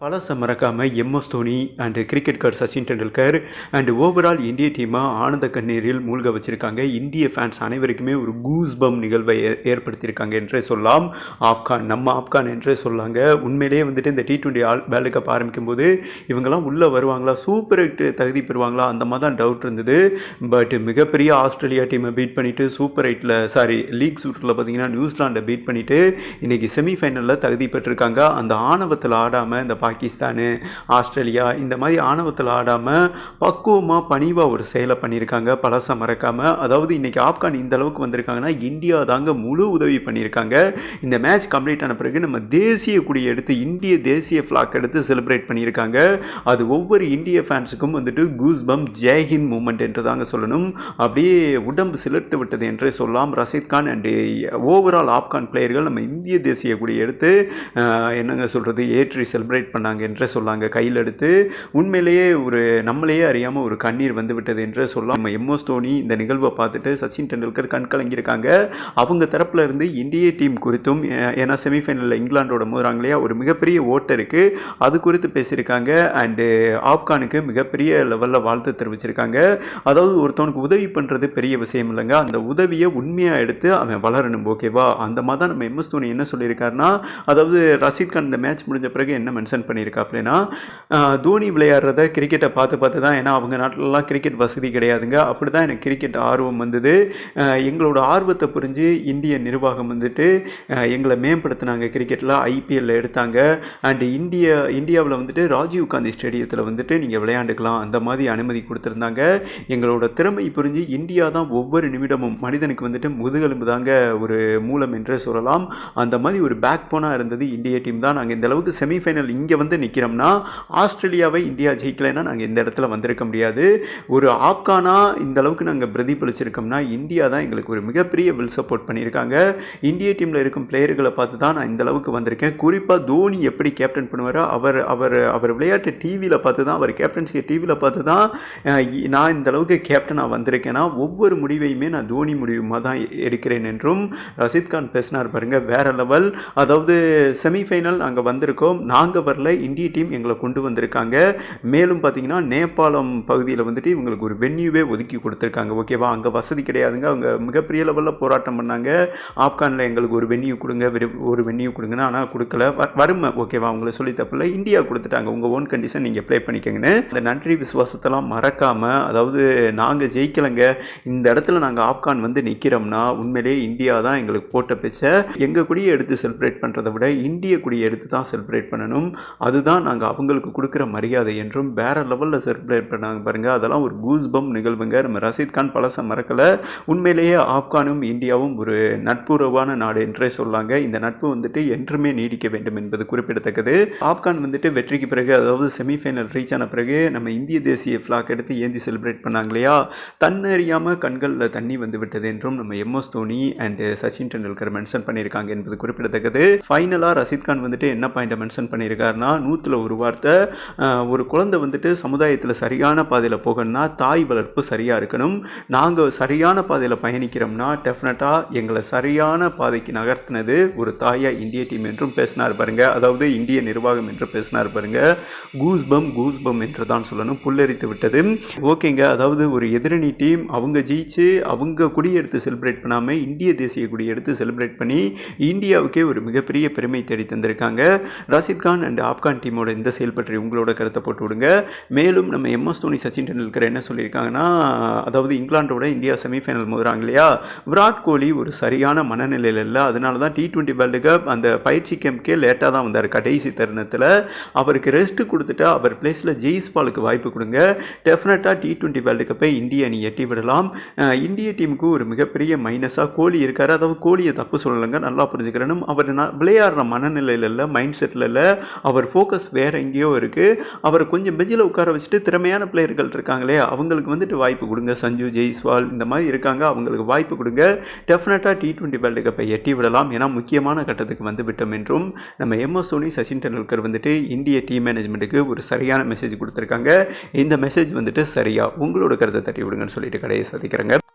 பழசை மறக்காமல் MS Dhoni and cricket கார் சச்சின் டெண்டுல்கர் அண்டு ஓவரால் இந்திய டீமாக ஆனந்த கண்ணீரில் மூழ்க வச்சுருக்காங்க. இந்திய ஃபேன்ஸ் அனைவருக்குமே ஒரு கூஸ் பம் நிகழ்வை ஏ- ஏற்படுத்தியிருக்காங்க என்றே சொல்லலாம். ஆப்கான் நம்ம ஆப்கான் என்றே சொல்லாங்க. உண்மையிலேயே வந்துட்டு இந்த T twenty all world cup ஆரம்பிக்கும் போது இவங்கெல்லாம் உள்ளே வருவாங்களா? சூப்பர் எயிட் தகுதி பெறுவாங்களா? அந்த மாதிரி தான் டவுட் இருந்தது. பட் மிகப்பெரிய ஆஸ்திரேலியா டீமை பீட் பண்ணிவிட்டு சூப்பர் எயிட்டில் சாரி லீக் சூட்டில் பார்த்தீங்கன்னா நியூசிலாண்டை பீட் பண்ணிவிட்டு இன்றைக்கி செமிஃபைனலில் தகுதி பெற்றிருக்காங்க. அந்த ஆணவத்தில் ஆடாமல் இந்த பாகிஸ்தானு ஆஸ்திரேலியா இந்த மாதிரி ஆணவத்தில் ஆடாமல் பக்குவமாக பணிவாக ஒரு செயலை பண்ணியிருக்காங்க. பழச மறக்காமல் அதாவது இன்றைக்கி ஆப்கான் இந்த அளவுக்கு வந்திருக்காங்கன்னா இந்தியா தாங்க முழு உதவி பண்ணியிருக்காங்க. இந்த மேட்ச் கம்ப்ளீட் ஆன பிறகு நம்ம தேசிய கொடி எடுத்து இந்திய தேசிய ஃப்ளாக் எடுத்து செலிப்ரேட் பண்ணியிருக்காங்க. அது ஒவ்வொரு இந்திய ஃபேன்ஸுக்கும் வந்துட்டு கூஸ் பம் ஜெய்ஹிந்த் மூமெண்ட் என்று தாங்க சொல்லணும். அப்படியே உடம்பு சிலிர்த்து விட்டது என்றே சொல்லலாம் Rashid Khan and overall Afghan பிளேயர்கள் நம்ம இந்திய தேசிய கொடி எடுத்து என்னங்க சொல்கிறது ஏற்றி செலிப்ரேட் பண்ணாங்க என்று சொல்லாங்க. கையில் எடுத்து உண்மையிலேயே ஒரு நம்மளையே அறியாமல் ஒரு கண்ணீர் வந்து விட்டது என்று சொல்லலாம். நம்ம எம்எஸ் தோனி இந்த நிகழ்வை பார்த்துட்டு சச்சின் டெண்டுல்கர் கண் கலங்கியிருக்காங்க. அவங்க தரப்பில் இருந்து இந்திய டீம் குறித்தும் ஏன்னா செமிஃபைனலில் இங்கிலாண்டோட மோதுறாங்க இல்லையா ஒரு மிகப்பெரிய ஓட்டு இருக்கு. அது குறித்து பேசியிருக்காங்க. அண்டு ஆப்கானுக்கு மிகப்பெரிய லெவலில் வாழ்த்து தெரிவிச்சிருக்காங்க. அதாவது ஒருத்தவனுக்கு உதவி பண்ணுறது பெரிய விஷயம் இல்லைங்க. அந்த உதவியை உண்மையாக எடுத்து அவன் வளரணும் ஓகேவா? அந்த மாதிரி தான் நம்ம எம்எஸ் தோனி என்ன சொல்லியிருக்காருன்னா அதாவது ரஷீத் கான் இந்த மேட்ச் முடிஞ்ச பிறகு என்ன மென்ஷன் பண்ணியிருக்கா அப்படின்னா தோனி விளையாடுறத கிரிக்கெட்டை பார்த்து பார்த்து தான் ஏன்னா அவங்க நாட்டிலலாம் கிரிக்கெட் வசதி கிடையாதுங்க. அப்படி தான் எனக்கு கிரிக்கெட் ஆர்வம் வந்தது. எங்களோட ஆர்வத்தை புரிஞ்சு இந்திய நிர்வாகம் வந்துட்டு எங்களை மேம்படுத்தினாங்க கிரிக்கெட்டில் ஐபிஎல்ல எடுத்தாங்க. அண்டு இந்திய இந்தியாவில் வந்துட்டு ராஜீவ் காந்தி ஸ்டேடியத்தில் வந்துட்டு நீங்கள் விளையாண்டுக்கலாம். அந்த மாதிரி அனுமதி கொடுத்துருந்தாங்க. எங்களோட திறமை புரிஞ்சு இந்தியா தான் ஒவ்வொரு நிமிடமும் மனிதனுக்கு வந்துட்டு முதுகெலும்பு தாங்க ஒரு மூலம் என்றே சொல்லலாம். அந்த மாதிரி ஒரு பேக் போனாக இருந்தது இந்திய டீம் தான். நாங்கள் இந்த அளவுக்கு செமிஃபைனல் இங்கே வந்து நிற்கிறோம்னா ஆஸ்திரேலியாவை இந்தியா ஜெயிக்கலைன்னா நாங்கள் இந்த இடத்துல வந்திருக்க முடியாது. ஒரு ஆப்கானா இந்த அளவுக்கு நாங்கள் பிரதிபலிச்சிருக்கோம்னா இந்தியா தான் எங்களுக்கு ஒரு மிகப்பெரிய வில் சப்போர்ட் பண்ணியிருக்காங்க. இந்திய டீமில் இருக்கும் பிளேயர்களை பார்த்து தான் நான் இந்த அளவுக்கு வந்திருக்கேன். குறிப்பாக தோனி எப்படி கேப்டன் பண்ணுவாரோ அவர் அவர் அவர் விளையாட்டு டிவியில் பார்த்து தான் அவர் கேப்டன்சியை டிவியில் பார்த்து தான் நான் இந்த அளவுக்கு கேப்டனாக வந்திருக்கேன்னா ஒவ்வொரு முடிவையுமே நான் தோனி முடிவுமாக தான் எடுக்கிறேன் என்றும் ரஷித் கான் பேசினார் பாருங்க வேற லெவல் அதாவது செமிஃபைனல் நாங்கள் வந்திருக்கோம். நாங்கள் வரல இந்திய டீம் எங்களை கொண்டு வந்திருக்காங்க. மேலும் பார்த்தீங்கன்னா நேபாளம் பகுதியில் வந்துட்டு இவங்களுக்கு ஒரு வென்யூவே ஒதுக்கி கொடுத்துருக்காங்க. ஓகேவா அங்கே வசதி கிடையாதுங்க. அவங்க மிகப்பெரிய லெவலில் போராட்டம் பண்ணாங்க. ஆப்கானில் எங்களுக்கு ஒரு வென்யூ கொடுங்க. ஒரு வென்யூ கொடுங்கன்னு ஆனால் கொடுக்கல. வறுமை. ஓகேவா அவங்கள சொல்லி தப்பில்ல இந்தியா கொடுத்துட்டாங்க. உங்கள் ஓன் கண்டிஷன் நீங்கள் ப்ளே பண்ணிக்கங்கன்னு. அந்த நன்றி விசுவாசத்தெல்லாம் மறக்காமல் அதாவது நாங்கள் ஜெயிக்கலைங்க. இந்த இடத்துல நாங்கள் ஆப்கான் வந்து நிற்கிறோம்னா உண்மையிலேயே இந்தியா தான் எங்களுக்கு போட்ட பிச்சை. எங்கள் கொடியை எடுத்து செலிப்ரேட் பண்ணுறதை விட இந்திய கொடியை எடுத்து தான் செலிப்ரேட் பண்ணணும். அதுதான் நாங்கள் அவங்களுக்கு கொடுக்குற மரியாதை என்றும் வேற லெவலில் செலிப்ரேட் பண்ணாங்க பாருங்க. அதெல்லாம் ஒரு கூஸ் பம் நிகழ்வுங்க. நம்ம ரஷீத் கான் பழச மறக்கல. உண்மையிலேயே ஆப்கானும் இந்தியாவும் ஒரு நட்புறவான நாடு என்றே சொல்லாங்க. இந்த நட்பு வந்துட்டு என்றுமே நீடிக்க வேண்டும் என்பது குறிப்பிடத்தக்கது. ஆப்கான் வந்துட்டு வெற்றிக்கு பிறகு அதாவது செமிஃபைனல் ரீச் ஆன பிறகு நம்ம இந்திய தேசிய ஃப்ளாக் எடுத்து ஏந்தி செலிப்ரேட் பண்ணாங்க இல்லையா? தன்னறியாமல் கண்களில் தண்ணி வந்து விட்டது என்றும் நம்ம MS Dhoni and Sachin Tendulkar mention பண்ணியிருக்காங்க என்பது குறிப்பிடத்தக்கது. ஃபைனலாக ரஷீத் கான் வந்துட்டு என்ன பாயிண்ட்டை மென்ஷன் சொல்கிறாருன்னா நூற்றில் ஒரு வார்த்தை ஒரு குழந்தை வந்துட்டு சமுதாயத்தில் சரியான பாதையில் போகணும்னா தாய் வளர்ப்பு சரியாக இருக்கணும். நாங்கள் சரியான பாதையில் பயணிக்கிறோம்னா டெஃபினட்டாக எங்களை சரியான பாதைக்கு நகர்த்தினது ஒரு தாயா இந்திய டீம் என்றும் பேசினார் பாருங்க. அதாவது இந்திய நிர்வாகம் என்று பேசினார் பாருங்க. கூஸ்பம் கூஸ்பம் என்று தான் சொல்லணும். புல்லரித்து விட்டது. ஓகேங்க. அதாவது ஒரு எதிரணி டீம் அவங்க ஜெயிச்சு அவங்க குடியெடுத்து செலிப்ரேட் பண்ணாமல் இந்திய தேசிய கொடி எடுத்து செலிப்ரேட் பண்ணி இந்தியாவுக்கே ஒரு மிகப்பெரிய பெருமை தேடி தந்திருக்காங்க. ரஷித் கான் அண்ட் ஆப்கான் டீமோட இந்த செயல் பற்றி உங்களோட கருத்தை போட்டு விடுங்க. மேலும் நம்ம எம்எஸ் தோனி சச்சின் டெண்டுல்கர் என்ன சொல்லியிருக்காங்கன்னா அதாவது இங்கிலாண்டோட இந்தியா செமிஃபைனல் மோதுறாங்க இல்லையா? விராட் கோலி ஒரு சரியான மனநிலையில் இல்லை. அதனால தான் டி டுவெண்ட்டி வேர்ல்டு கப் அந்த பயிற்சி கேம்ப்கே லேட்டாக தான் வந்தார் கடைசி தருணத்தில். அவருக்கு ரெஸ்ட் கொடுத்துட்டு அவர் பிளேஸில் ஜெய்ஸ்பாலுக்கு வாய்ப்பு கொடுங்க. டெஃபினட்டாக டி டுவெண்ட்டி வேர்ல்டு கப்பை இந்திய அணி எட்டி விடலாம். இந்திய டீமுக்கு ஒரு மிகப்பெரிய மைனஸாக கோலி இருக்கார். அதாவது கோலியை தப்பு சொல்லலைங்க நல்லா புரிஞ்சுக்கிறேன்னு அவர் விளையாடுற மனநிலையில் இல்லை மைண்ட் செட்டில் இல்லை. அவர் ஃபோக்கஸ் வேற எங்கேயோ இருக்குது அவர் கொஞ்சம் பெஞ்சில் உட்கார வச்சுட்டு திறமையான பிளேயர்கள் இருக்காங்களே அவங்களுக்கு வந்துட்டு வாய்ப்பு கொடுங்க. சஞ்சு ஜெய்ஸ்வால் இந்த மாதிரி இருக்காங்க. அவங்களுக்கு வாய்ப்பு கொடுங்க. டெஃபினட்டாக டி டுவெண்ட்டி வேர்ல்டு கப்பை எட்டி விடலாம். ஏன்னா முக்கியமான கட்டத்துக்கு வந்து விட்டோம் என்றும் நம்ம எம்எஸ் தோனி சச்சின் டெண்டுல்கர் வந்துட்டு இந்திய டீம் மேனேஜ்மெண்ட்டுக்கு ஒரு சரியான மெசேஜ் கொடுத்துருக்காங்க. இந்த மெசேஜ் வந்துட்டு சரியாக உங்களோட கருத்தை தட்டி விடுங்கன்னு சொல்லிட்டு கடையை சந்திக்கிறேங்க